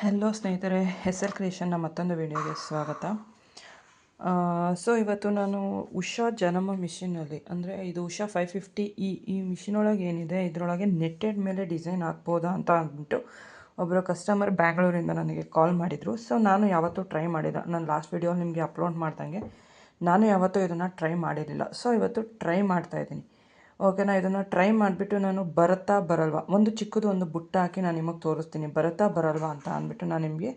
Hello ಸ್ನೇಹಿತರೆ, ಹೆಸರು ಕ್ರಿಯೇಷನ್ನ ಮತ್ತೊಂದು ವಿಡಿಯೋಗೆ ಸ್ವಾಗತ. ಸೊ ಇವತ್ತು ನಾನು ಉಷಾ ಜನಮ ಮಿಷಿನಲ್ಲಿ ಅಂದರೆ ಇದು ಉಷಾ ಫೈವ್ ಫಿಫ್ಟಿ ಈ ಈ ಮಿಷಿನ್ ಒಳಗೆ ಏನಿದೆ, ಇದರೊಳಗೆ ನೆಟ್ಟೆಡ್ ಮೇಲೆ ಡಿಸೈನ್ ಹಾಕ್ಬೋದಾ ಅಂತ ಅಂದ್ಬಿಟ್ಟು ಒಬ್ಬರು ಕಸ್ಟಮರ್ ಬ್ಯಾಂಗ್ಳೂರಿಂದ ನನಗೆ ಕಾಲ್ ಮಾಡಿದರು. ಸೊ ನಾನು ಯಾವತ್ತೂ ಟ್ರೈ ಮಾಡಿಲ್ಲ. ನಾನು ಲಾಸ್ಟ್ ವೀಡಿಯೋ ನಿಮಗೆ ಅಪ್ಲೋಡ್ ಮಾಡ್ದಂಗೆ, ನಾನು ಯಾವತ್ತೂ ಇದನ್ನು ಟ್ರೈ ಮಾಡಿರಲಿಲ್ಲ. ಸೊ ಇವತ್ತು ಟ್ರೈ ಮಾಡ್ತಾಯಿದ್ದೀನಿ ಓಕೆನಾ ಇದನ್ನು ಟ್ರೈ ಮಾಡಿಬಿಟ್ಟು ನಾನು ಬರುತ್ತಾ ಬರಲ್ವಾ? ಒಂದು ಚಿಕ್ಕದು ಒಂದು ಬುಟ್ಟ ಹಾಕಿ ನಾನು ನಿಮಗೆ ತೋರಿಸ್ತೀನಿ. ಬರುತ್ತಾ ಬರಲ್ವಾ ಅಂತ ಅಂದ್ಬಿಟ್ಟು ನಾನು ನಿಮಗೆ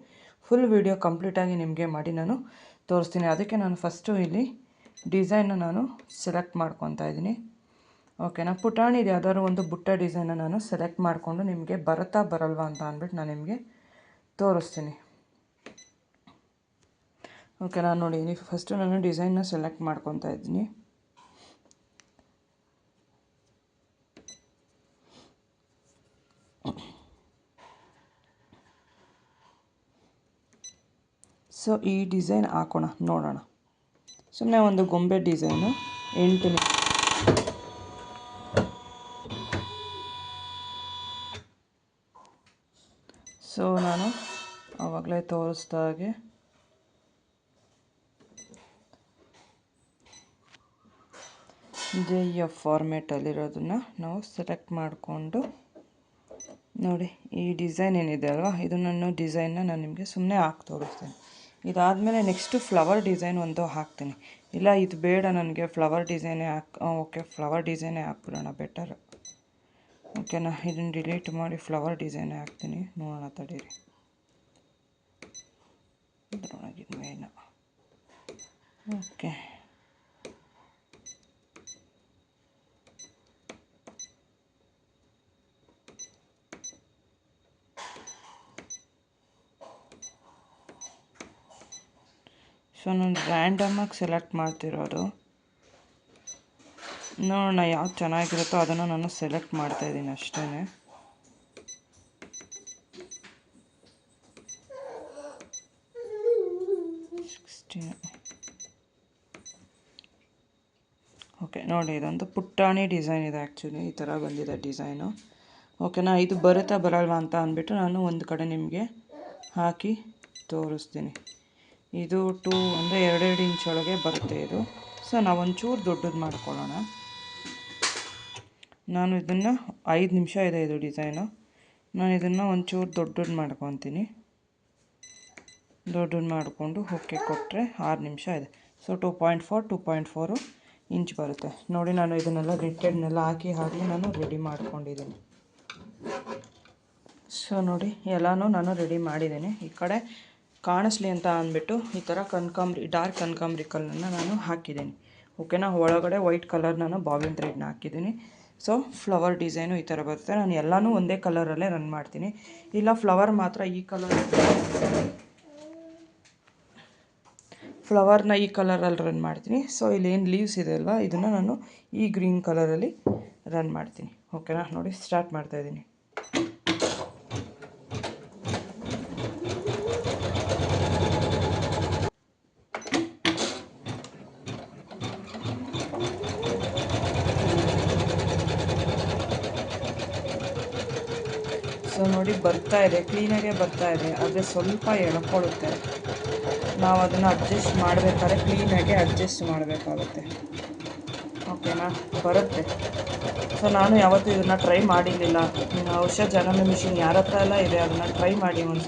ಫುಲ್ ವೀಡಿಯೋ ಕಂಪ್ಲೀಟಾಗಿ ನಿಮಗೆ ಮಾಡಿ ನಾನು ತೋರಿಸ್ತೀನಿ. ಅದಕ್ಕೆ ನಾನು ಫಸ್ಟು ಇಲ್ಲಿ ಡಿಸೈನ್ನ ನಾನು ಸೆಲೆಕ್ಟ್ ಮಾಡ್ಕೊತಾ ಇದ್ದೀನಿ. ಓಕೆನಾ ಪುಟಾಣಿದು ಯಾವ್ದಾದ್ರು ಒಂದು ಬುಟ್ಟ ಡಿಸೈನ ನಾನು ಸೆಲೆಕ್ಟ್ ಮಾಡಿಕೊಂಡು ನಿಮಗೆ ಬರುತ್ತಾ ಬರಲ್ವಾ ಅಂತ ಅಂದ್ಬಿಟ್ಟು ನಾನು ನಿಮಗೆ ತೋರಿಸ್ತೀನಿ. ಓಕೆನಾ ನೋಡಿ ಫಸ್ಟು ನಾನು ಡಿಸೈನ್ನ ಸೆಲೆಕ್ಟ್ ಮಾಡ್ಕೊತಾ ಇದ್ದೀನಿ. ಸೊ, ಈ ಡಿಸೈನ್ ಹಾಕೋಣ, ನೋಡೋಣ. ಸುಮ್ಮನೆ ಒಂದು ಗೊಂಬೆ ಡಿಸೈನು, ಎಂಟು ಸೊ, ನಾನು ಆವಾಗಲೇ ತೋರಿಸ್ದ ಹಾಗೆ. ಜೆ ಎಫ್ ಫಾರ್ಮೇಟಲ್ಲಿರೋದನ್ನು ನಾವು ಸೆಲೆಕ್ಟ್ ಮಾಡಿಕೊಂಡು, ನೋಡಿ, ಈ ಡಿಸೈನ್ ಏನಿದೆ ಅಲ್ವಾ? ಇದು ನಾನು ಡಿಸೈನ್ನ ನಾನು ನಿಮಗೆ ಸುಮ್ಮನೆ ಹಾಕಿ ತೋರಿಸ್ತೇನೆ. ಇದಾದಮೇಲೆ ನೆಕ್ಸ್ಟು ಫ್ಲವರ್ ಡಿಸೈನ್ ಒಂದು ಹಾಕ್ತೀನಿ. ಇಲ್ಲ, ಇದು ಬೇಡ ನನಗೆ. ಫ್ಲವರ್ ಡಿಸೈನೇ ಹಾಕ್ ಓಕೆ, ಫ್ಲವರ್ ಡಿಸೈನೇ ಹಾಕ್ಬಿಡೋಣ ಬೆಟರ್ ಓಕೆನಾ? ಇದನ್ನು ಡಿಲೀಟ್ ಮಾಡಿ ಫ್ಲವರ್ ಡಿಸೈನೇ ಹಾಕ್ತೀನಿ. ನೋಡೋಣ, ತಡೀರಿ. ಇದರೊಳಗಿನ ಮೇನ ಓಕೆ. ಸೊ ನಾನು ರ್ಯಾಂಡಮಾಗಿ ಸೆಲೆಕ್ಟ್ ಮಾಡ್ತಿರೋದು. ನೋಡೋಣ ಯಾವ್ದು ಚೆನ್ನಾಗಿರುತ್ತೋ ಅದನ್ನು ನಾನು ಸೆಲೆಕ್ಟ್ ಮಾಡ್ತಾಯಿದ್ದೀನಿ ಅಷ್ಟೇ ಸಿಕ್ಸ್ಟೀನ್ ಓಕೆ ನೋಡಿ, ಇದೊಂದು ಪುಟ್ಟಾಣಿ ಡಿಸೈನ್ ಇದೆ ಆ್ಯಕ್ಚುಲಿ ಈ ಥರ ಬಂದಿದೆ ಡಿಸೈನು ಓಕೆನಾ ಇದು ಬರುತ್ತಾ ಬರಲ್ವಾ ಅಂತ ಅಂದ್ಬಿಟ್ಟು ನಾನು ಒಂದು ಕಡೆ ನಿಮಗೆ ಹಾಕಿ ತೋರಿಸ್ತೀನಿ. ಇದು ಟೂ ಅಂದರೆ ಎರಡೆರಡು ಇಂಚ್ ಒಳಗೆ ಬರುತ್ತೆ ಇದು. ಸೊ ನಾವು ಒಂಚೂರು ದೊಡ್ಡದು ಮಾಡ್ಕೊಳ್ಳೋಣ. ನಾನು ಇದನ್ನು ಐದು ನಿಮಿಷ ಇದೆ ಇದು ಡಿಸೈನು. ನಾನು ಇದನ್ನು ಒಂಚೂರು ದೊಡ್ಡದು ಮಾಡ್ಕೊತೀನಿ. ದೊಡ್ಡದು ಮಾಡಿಕೊಂಡು ಹೊಕ್ಕೆ ಕೊಟ್ಟರೆ ಆರು ನಿಮಿಷ ಇದೆ. So, two point four, two point four inch ಬರುತ್ತೆ. ನೋಡಿ, ನಾನು ಇದನ್ನೆಲ್ಲ ರಿಟ್ಟೆಡ್ನೆಲ್ಲ ಹಾಕಿ ಹಾಕಿ ನಾನು ರೆಡಿ ಮಾಡ್ಕೊಂಡಿದ್ದೀನಿ. ಸೊ, ನೋಡಿ, ಎಲ್ಲನೂ ನಾನು ರೆಡಿ ಮಾಡಿದ್ದೀನಿ. ಈ ಕಡೆ ಕಾಣಿಸ್ಲಿ ಅಂತ ಅಂದ್ಬಿಟ್ಟು ಈ ಥರ ಕನಕಾಂಬ್ರಿ ಡಾರ್ಕ್ ಕನಕಾಂಬ್ರಿ ಕಲ್ಲನ್ನು ನಾನು ಹಾಕಿದ್ದೀನಿ. ಓಕೆನಾ ಒಳಗಡೆ ವೈಟ್ ಕಲರ್ ನಾನು ಬಾಬಿನ್ ಥ್ರೆಡ್ನ ಹಾಕಿದ್ದೀನಿ. ಸೊ ಫ್ಲವರ್ ಡಿಸೈನು ಈ ಥರ ಬರುತ್ತೆ. ನಾನು ಎಲ್ಲನೂ ಒಂದೇ ಕಲರಲ್ಲೇ ರನ್ ಮಾಡ್ತೀನಿ. ಇಲ್ಲ ಫ್ಲವರ್ ಮಾತ್ರ ಈ ಕಲರ್ ಫ್ಲವರ್ನ ಈ ಕಲರಲ್ಲಿ ರನ್ ಮಾಡ್ತೀನಿ. ಸೊ ಇಲ್ಲೇನು ಲೀವ್ಸ್ ಇದೆ ಅಲ್ವಾ? ಇದನ್ನು ನಾನು ಈ ಗ್ರೀನ್ ಕಲರಲ್ಲಿ ರನ್ ಮಾಡ್ತೀನಿ. ಓಕೆನಾ ನೋಡಿ ಸ್ಟಾರ್ಟ್ ಮಾಡ್ತಾಯಿದ್ದೀನಿ ಸೊ ನೋಡಿ ಬರ್ತಾ ಇದೆ ಕ್ಲೀನಾಗೆ ಬರ್ತಾ ಇದೆ, ಆದರೆ ಸ್ವಲ್ಪ ಎಳ್ಕೊಳ್ಳುತ್ತೆ ನಾವು ಅದನ್ನು ಅಡ್ಜಸ್ಟ್ ಮಾಡಬೇಕಾದ್ರೆ ಕ್ಲೀನಾಗೆ ಅಡ್ಜಸ್ಟ್ ಮಾಡಬೇಕಾಗುತ್ತೆ. ಓಕೆನಾ ಬರುತ್ತೆ. ಸೊ ನಾನು ಯಾವತ್ತೂ ಇದನ್ನು ಟ್ರೈ ಮಾಡಿರಲಿಲ್ಲ. ಔಷಧ ಜನನ ಮಿಷಿನ್ ಯಾರ ಹತ್ರ ಎಲ್ಲ ಇದೆ, ಅದನ್ನು ಟ್ರೈ ಮಾಡಿ ಒಂದು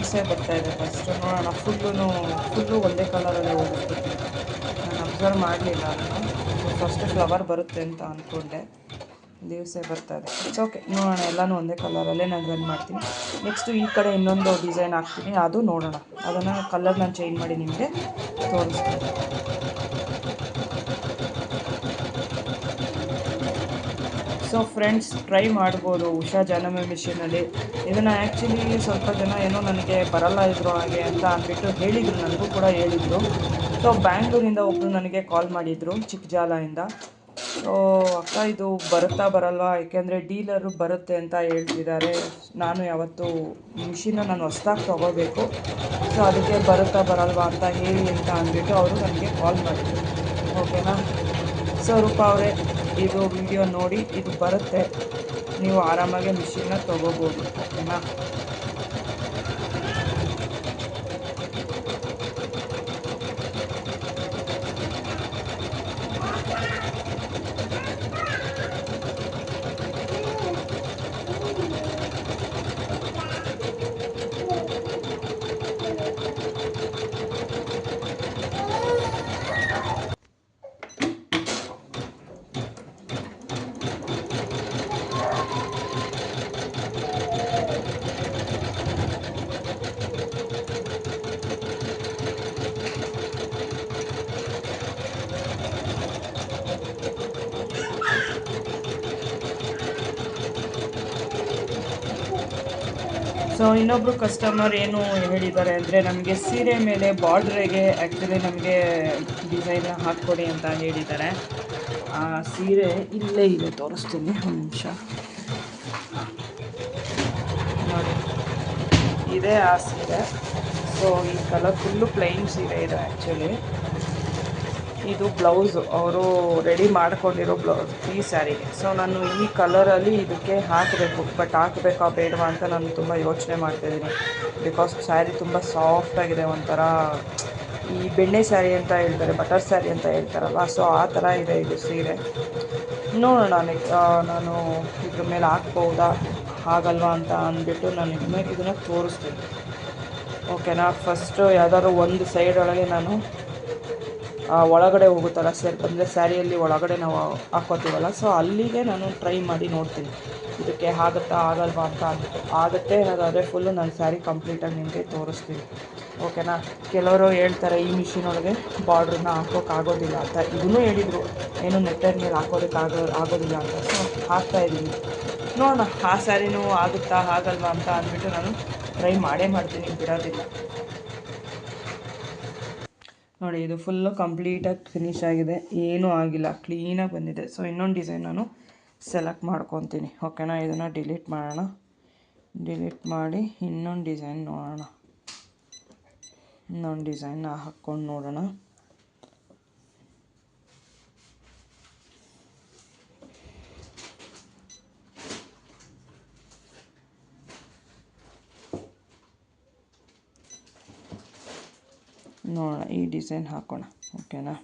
ಇದು ಬರ್ತಾ ಇದೆ ಫಸ್ಟು ನೋಡೋಣ ಫುಲ್ಲು ಫುಲ್ಲು ಒಂದೇ ಕಲರಲ್ಲೇ ಹೋಗ್ಬಿಟ್ಟು ನಾನು ಅಬ್ಸರ್ವ್ ಮಾಡಲಿಲ್ಲ ಅದನ್ನು ಫಸ್ಟು ಫ್ಲವರ್ ಬರುತ್ತೆ ಅಂತ ಅಂದ್ಕೊಂಡೆ ಲೀವ್ಸೇ ಬರ್ತಾ ಇದೆ. ಇಟ್ಸ್ ಓಕೆ ನೋಡೋಣ, ಎಲ್ಲನೂ ಒಂದೇ ಕಲರಲ್ಲೇ ನಾನು ರನ್ ಮಾಡ್ತೀನಿ. ನೆಕ್ಸ್ಟು ಈ ಕಡೆ ಇನ್ನೊಂದು ಡಿಸೈನ್ ಹಾಕ್ತೀನಿ. ಅದು ನೋಡೋಣ. ಅದನ್ನು ಕಲರ್ ನಾನು ಚೇಂಜ್ ಮಾಡಿ ನಿಮಗೆ ತೋರಿಸ್ತೀನಿ. ಸೊ ಫ್ರೆಂಡ್ಸ್ ಟ್ರೈ ಮಾಡ್ಬೋದು. ಉಷಾ, ಜನಮ ಮಿಷಿನಲ್ಲಿ ಇದನ್ನು ಆ್ಯಕ್ಚುಲಿ ಸ್ವಲ್ಪ ಜನ ಏನೋ ನನಗೆ ಬರಲ್ಲ ಇದ್ರು ಹಾಗೆ ಅಂತ ಅಂದ್ಬಿಟ್ಟು ಹೇಳಿದರು, ನನಗೂ ಕೂಡ ಹೇಳಿದರು. ಸೊ ಬ್ಯಾಂಗ್ಳೂರಿಂದ ಒಬ್ಬರು ನನಗೆ ಕಾಲ್ ಮಾಡಿದರು ಚಿಕ್ಕಜಾಲದಿಂದ ಸೊ ಅಕ್ಕ ಇದು ಬರುತ್ತಾ ಬರಲ್ವಾ? ಯಾಕೆಂದರೆ ಡೀಲರು ಬರುತ್ತೆ ಅಂತ ಹೇಳ್ತಿದ್ದಾರೆ. ನಾನು ಯಾವತ್ತು ಮಿಷಿನ ನಾನು ಹೊಸ್ದಾಗಿ ತೊಗೋಬೇಕು. ಸೊ ಅದಕ್ಕೆ ಬರುತ್ತಾ ಬರಲ್ವಾ ಅಂತ ಹೇಳಿ ಅಂತ ಅಂದ್ಬಿಟ್ಟು ಅವರು ನನಗೆ ಕಾಲ್ ಮಾಡಿದ್ರು. ಓಕೆನಾ ಸೊ ರೂಪ ಅವರೇ, ಇದು ವಿಡಿಯೋ ನೋಡಿ, ಇದು ಬರುತ್ತೆ. ನೀವು ಆರಾಮಾಗಿ ಮಿಷಿನ್ನ ತೊಗೋಬೋದು ಓಕೆನಾ ಸೊ ಇನ್ನೊಬ್ಬರು ಕಸ್ಟಮರ್ ಏನು ಹೇಳಿದ್ದಾರೆ ಅಂದರೆ ನಮಗೆ ಸೀರೆ ಮೇಲೆ ಬಾರ್ಡ್ರಿಗೆ ಆ್ಯಕ್ಚುಲಿ ನಮಗೆ ಡಿಸೈನ್ ಹಾಕ್ಕೊಡಿ ಅಂತ ಹೇಳಿದ್ದಾರೆ. ಆ, ಸೀರೆ ಇಲ್ಲೇ ಇದೆ, ತೋರಿಸ್ತೀನಿ ಒಂದು ನಿಮಿಷ. ನೋಡಿ, ಇದೆ ಆ ಸೀರೆ. ಸೊ ಈ ಕಲರ್ ಫುಲ್ಲು ಪ್ಲೈನ್ ಸೀರೆ ಇದೆ ಆ್ಯಕ್ಚುಲಿ ಇದು ಬ್ಲೌಸು ಅವರು ರೆಡಿ ಮಾಡ್ಕೊಂಡಿರೋ ಬ್ಲೌಸ್, ಈ ಸ್ಯಾರಿಗೆ ಸೊ ನಾನು ಈ ಕಲರಲ್ಲಿ ಇದಕ್ಕೆ ಹಾಕಬೇಕು, ಬಟ್ ಹಾಕಬೇಕಾ ಬೇಡವಾ ಅಂತ ನಾನು ತುಂಬ ಯೋಚನೆ ಮಾಡ್ತಾಯಿದ್ದೀನಿ ಬಿಕಾಸ್ ಸ್ಯಾರಿ ತುಂಬ ಸಾಫ್ಟಾಗಿದೆ ಒಂಥರ, ಈ ಬೆಣ್ಣೆ ಸ್ಯಾರಿ ಅಂತ ಹೇಳ್ತಾರೆ, ಬಟರ್ ಸ್ಯಾರಿ ಅಂತ ಹೇಳ್ತಾರಲ್ಲ, ಸೊ ಆ ಥರ ಇದೆ ಇದು ಸೀರೆ. ನೋಡೋಣ ನೆಕ್ ನಾನು ಇದ್ರ ಮೇಲೆ ಹಾಕ್ಬೋದಾ ಆಗಲ್ವಾ ಅಂತ ಅಂದ್ಬಿಟ್ಟು ನಾನು ಇದನ್ನ ಇದನ್ನು ತೋರಿಸ್ತೀನಿ. ಓಕೆನಾ ಫಸ್ಟು ಯಾವ್ದಾದ್ರು ಒಂದು ಸೈಡ್ ಒಳಗೆ ನಾನು ಒಳಗಡೆ ಹೋಗುತ್ತಲ್ಲ ಸರ್? ಅಂದರೆ ಸ್ಯಾರಿಯಲ್ಲಿ ಒಳಗಡೆ ನಾವು ಹಾಕ್ಕೋತೀವಲ್ಲ ಸೊ ಅಲ್ಲಿಗೆ ನಾನು ಟ್ರೈ ಮಾಡಿ ನೋಡ್ತೀನಿ. ಇದಕ್ಕೆ ಆಗುತ್ತಾ, ಆಗಲ್ವಾ ಅಂತ ಅಂದ್ಬಿಟ್ಟು. ಆಗುತ್ತೆ ಅನ್ನೋದಾದರೆ ಫುಲ್ಲು ನಾನು ಸ್ಯಾರಿ ಕಂಪ್ಲೀಟಾಗಿ ನಿಮಗೆ ತೋರಿಸ್ತೀನಿ. ಓಕೆನಾ ಕೆಲವರು ಹೇಳ್ತಾರೆ ಈ ಮಿಷಿನ್ ಒಳಗೆ ಬಾರ್ಡ್ರನ್ನ ಹಾಕೋಕ್ಕಾಗೋದಿಲ್ಲ ಅಂತ. ಇದನ್ನೂ ಹೇಳಿದರು. ಏನು ನೆಟ್ಟರ್ ಮೇಲೆ ಹಾಕೋದಕ್ಕಾಗೋ ಆಗೋದಿಲ್ಲ ಅಂತ. ಸೊ ಹಾಕ್ತಾ ಇದ್ದೀನಿ. ನೋಡೋಣ, ಆ ಸ್ಯಾರಿನೂ ಆಗುತ್ತಾ, ಆಗಲ್ವಾ ಅಂತ ಅಂದ್ಬಿಟ್ಟು ನಾನು ಟ್ರೈ ಮಾಡೇ ಮಾಡ್ತೀನಿ. ಬಿಡೋದಿಲ್ಲ. ನೋಡಿ, ಇದು ಫುಲ್ಲು ಕಂಪ್ಲೀಟಾಗಿ ಫಿನಿಶ್ ಆಗಿದೆ. ಏನೂ ಆಗಿಲ್ಲ. ಕ್ಲೀನಾಗಿ ಬಂದಿದೆ. ಸೊ ಇನ್ನೊಂದು ಡಿಸೈನ್ ನಾನು ಸೆಲೆಕ್ಟ್ ಮಾಡ್ಕೊತೀನಿ. ಓಕೆನಾ ಇದನ್ನು ಡಿಲೀಟ್ ಮಾಡೋಣ. ಡಿಲೀಟ್ ಮಾಡಿ ಇನ್ನೊಂದು ಡಿಸೈನ್ ನೋಡೋಣ. ಇನ್ನೊಂದು ಡಿಸೈನ್ ಹಾಕ್ಕೊಂಡು ನೋಡೋಣ. ನೋಡೋಣ, ಈ ಡಿಸೈನ್ ಹಾಕೋಣ, ಓಕೆನಾ?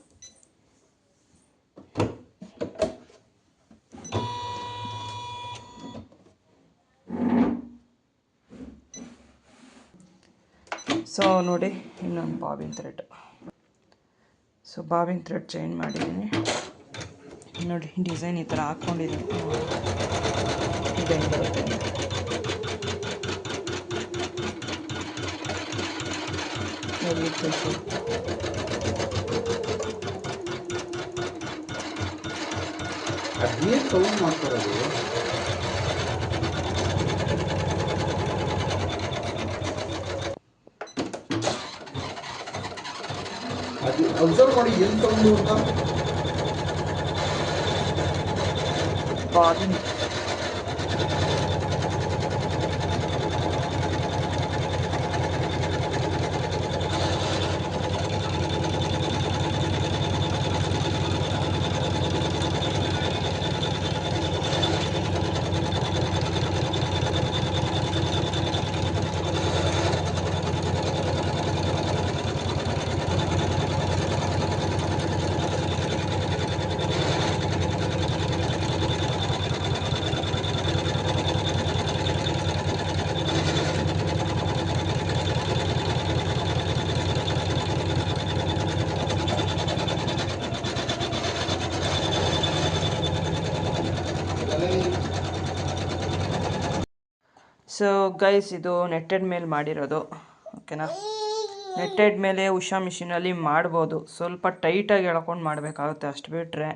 ಸೊ ನೋಡಿ, ಇನ್ನೊಂದು bobbin thread so bobbin thread change ಮಾಡಿದ್ದೀನಿ. ನೋಡಿ ಡಿಸೈನ್ ಈ ಥರ ಹಾಕ್ಕೊಂಡಿದ್ದೀನಿ ಡಿಸೈನ್ ಬರುತ್ತೆ. ನೋಡಿ ಇದು ಅದೇ ಸೌಂಡ್ ಮಾಡ್ತಾರದು ಅದು ಅಬ್ಸರ್ವ್ ಮಾಡಿ ಎಲ್ಲಿ ಸೌಂಡು ಅಂತ ಸೊ ಗೈಸ್ ಇದು ನೆಟ್ಟೆಡ್ ಮೇಲೆ ಮಾಡಿರೋದು. ಓಕೆನಾ ನೆಟ್ಟೆಡ್ ಮೇಲೆ ಉಷಾ ಮಿಷಿನಲ್ಲಿ ಮಾಡ್ಬೋದು. ಸ್ವಲ್ಪ ಟೈಟಾಗಿ ಎಳ್ಕೊಂಡು ಮಾಡಬೇಕಾಗುತ್ತೆ, ಅಷ್ಟು ಬಿಟ್ಟರೆ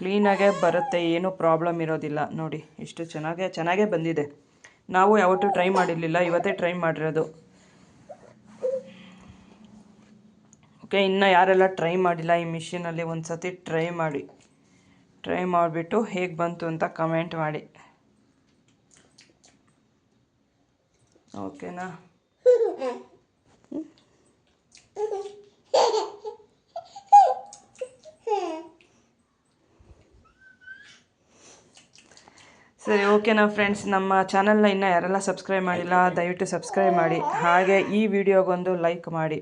ಕ್ಲೀನಾಗೇ ಬರುತ್ತೆ, ಏನೂ ಪ್ರಾಬ್ಲಮ್ ಇರೋದಿಲ್ಲ. ನೋಡಿ, ಇಷ್ಟು ಚೆನ್ನಾಗೇ ಚೆನ್ನಾಗೇ ಬಂದಿದೆ. ನಾವು ಯಾವತ್ತೂ ಟ್ರೈ ಮಾಡಿರಲಿಲ್ಲ, ಇವತ್ತೇ ಟ್ರೈ ಮಾಡಿರೋದು. ಓಕೆ ಇನ್ನು ಯಾರೆಲ್ಲ ಟ್ರೈ ಮಾಡಿಲ್ಲ, ಈ ಮಿಷಿನಲ್ಲಿ ಒಂದು ಸತಿ ಟ್ರೈ ಮಾಡಿ. ಟ್ರೈ ಮಾಡಿಬಿಟ್ಟು ಹೇಗೆ ಬಂತು ಅಂತ ಕಮೆಂಟ್ ಮಾಡಿ. ಓಕೆನಾ? ಸರಿ, ಓಕೆನಾ ಫ್ರೆಂಡ್ಸ್ ನಮ್ಮ ಚಾನಲ್ನ ಇನ್ನೂ ಯಾರೆಲ್ಲ ಸಬ್ಸ್ಕ್ರೈಬ್ ಮಾಡಿಲ್ಲ, ದಯವಿಟ್ಟು ಸಬ್ಸ್ಕ್ರೈಬ್ ಮಾಡಿ. ಹಾಗೆ ಈ ವಿಡಿಯೋಗೊಂದು ಲೈಕ್ ಮಾಡಿ.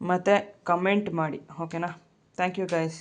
ಮತ್ತು ಕಮೆಂಟ್ ಮಾಡಿ. ಓಕೆನಾ? Thank you guys